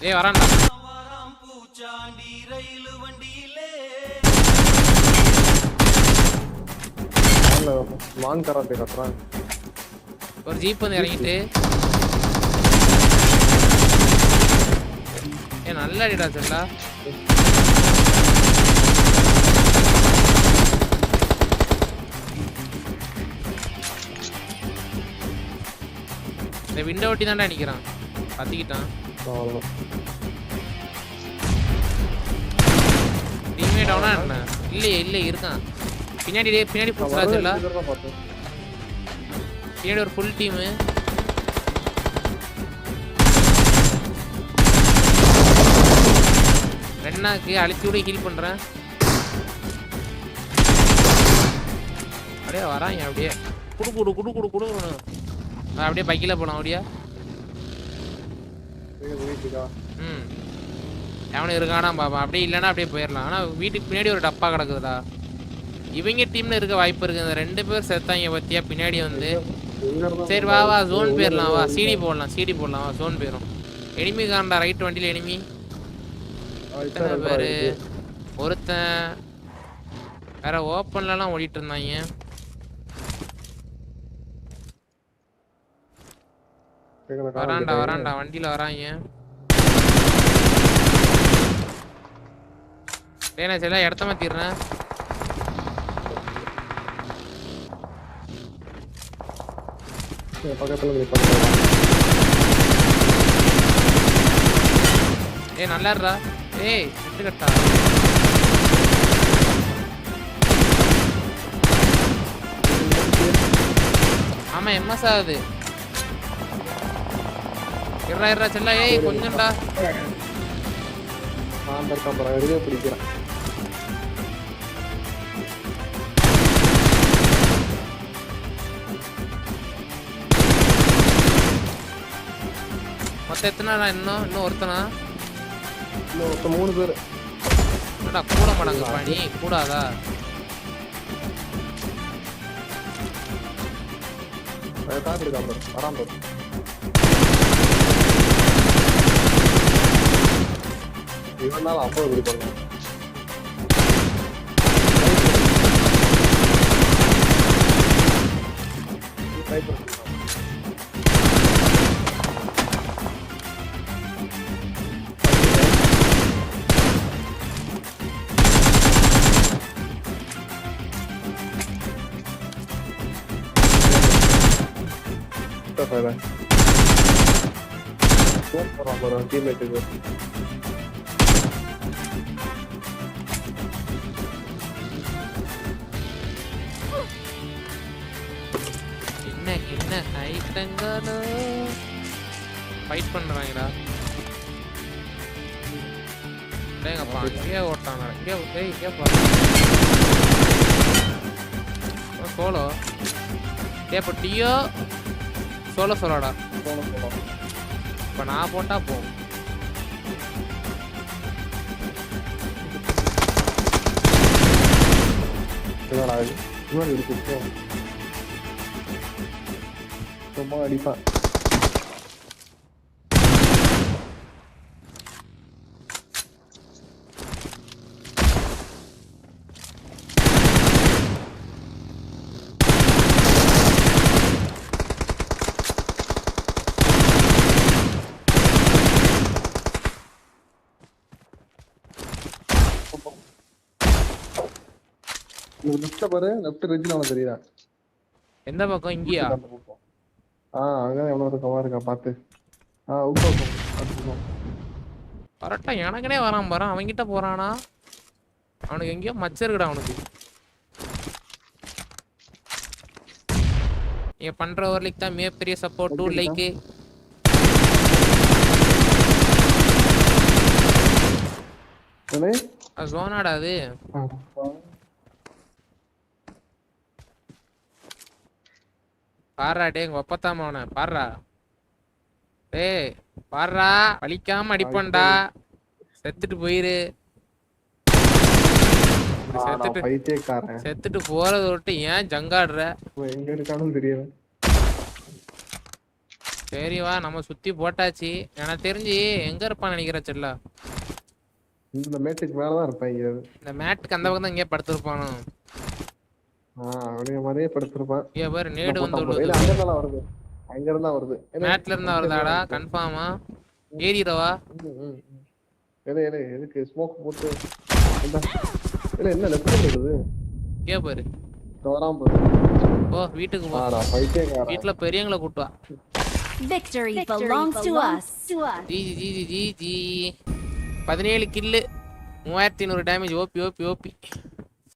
ஏய் வரான்டா. மான் கராத்தே கத்துறான். ஒரு ஜீப் வந்து இறங்கிட்டு. ஏ நல்ல அடிடா செல்லா. இந்த விண்டோ ஒட்டி தான்டா நிக்கிறான். பத்திக்கிட்டான் அவ்வளோதான் டீமே டவுனா என்ன? இல்லையே இல்லை இருக்கான். பின்னாடி பின்னாடி தான் பார்த்தேன் பின்னாடி ஒரு ஃபுல் டீமு ரெண்டாக்கு அழிச்சு விட ஹீல் பண்றேன். அப்படியே வராங்க அப்படியே. குடு குடு குடு குடு குடு அப்படியே பைக்கில் போனோம் அப்படியே. வீட்டுக்கா ம். எவனும் இருக்கானா பாப்பா. அப்படியே இல்லைன்னா அப்படியே போயிடலாம். ஆனால் வீட்டுக்கு பின்னாடி ஒரு டப்பா கிடக்குதுடா. இவங்க டீம்ல இருக்க வாய்ப்பு இருக்கு. இந்த ரெண்டு பேர் செத்தாங்க பத்தியா? பின்னாடி வந்து சரி வா வா ஜோன் போயிடலாம். வா சிடி போடலாம். சிடி போடலாம். வா ஜோன் போயிடும் எனிமி காண்டா ரைட் வண்டியில் எனிமி எத்தனை பேர்? ஒருத்தன் வேற ஓப்பன்லலாம் ஓடிட்டு இருந்தாங்க. வரான்டா வரான்டா. வண்டியில் வராங்க. நான் சில இடத்த மாத்திடுறேன். இருந்து பக்கத்துல ஏய் நல்லா இருடா. ஏய் விட்டு கட்டா. ஆமா எம்எஸ் ஆகுது. இருடா இருடா செல்லா. ஏய் கொஞ்சம்டா. நான் எதுவே பிடிக்கிறேன். எத்தனை இன்னும்? இன்னும் ஒருத்தனா? இன்னும் மொத்தம் மூணு பேர். என்னடா கூட மாட்டாங்க பணி கூடாதா? பாரு? வரான் பாரு. இவனால அப்போ இப்படி பண்ணுவான் ஃபோன் போடுறான் பாரு டீம்மேட்டுக்கு என்ன என்ன ஐட்டங்களோ ஃபைட் பண்றாங்கடா டேங்கப்பா அங்கேயே ஓட்டாங்க இங்கே டேய் இங்கே பாரு சோலோ சோழ சோழடா. டியோ இப்போ நான் போட்டா போகும் இருக்கு சும்மா அடிப்பான் லெஃப்ட்ல பாரு. லெஃப்ட் ரிட்ஜ்ல அவனுக்கு தெரியுதா? எந்த பக்கம்? இங்கேயா? ஆ அங்கதான் எவ்வளவு இருக்கமா? இருக்கா பாத்து. ஆ உப்பா பார்த்துக்கோ கரெக்டா எனக்குனே வரான் பாரு. அவன்கிட்ட போறானா? அவனுக்கு எங்கேயோ மச்சம் இருக்குடா அவனுக்கு. நீங்க பண்ற ஒரு லைக் தான் மிகப்பெரிய சப்போர்ட் டூ லைக்கு ஜோனாடா அது பாடுறா டே எங்க ஒப்பத்தாம அவனை. பாடுறா டேய் பாடுறா வலிக்காம அடிப்பண்டா செத்துட்டு போயிரு. செத்துட்டு செத்துட்டு போறத விட்டு ஏன் ஜங்காடுற? தெரியல. சரி வா நம்ம சுத்தி போட்டாச்சு. எனக்கு தெரிஞ்சு எங்க இருப்பான்னு நினைக்கிற செல்லா? இந்த மேட்டுக்கு மேலதான் இருப்பேன் இங்க. இந்த மேட்டுக்கு அந்த பக்கம் தான் இங்கே படுத்திருப்பானோ? ஆஹ் அவனுங்க மாதிரியே படுத்திருப்பான். இங்க பாரு நேடு வந்து அங்க இருந்தா வருது. அங்க இருந்தா வருது மேட்ல இருந்தா வருதாடா? கன்ஃபார்மா ஏறிடவா. இல்ல, இல்ல, எதுக்கு ஸ்மோக் போட்டு. இல்ல என்ன லெஃப்ட் இருக்குது? இங்கே பாரு. போ வீட்டுக்கு போ. ஆடா பைத்தியக்காரன் வீட்டுல பெரியவங்களை கூட்டு வா. Victory, belongs to us. ஜி ஜி ஜி ஜி ஜி பதினேழு கில்லு மூவாயிரத்தி ஐநூறு டேமேஜ் ஓபி ஓபி ஓபி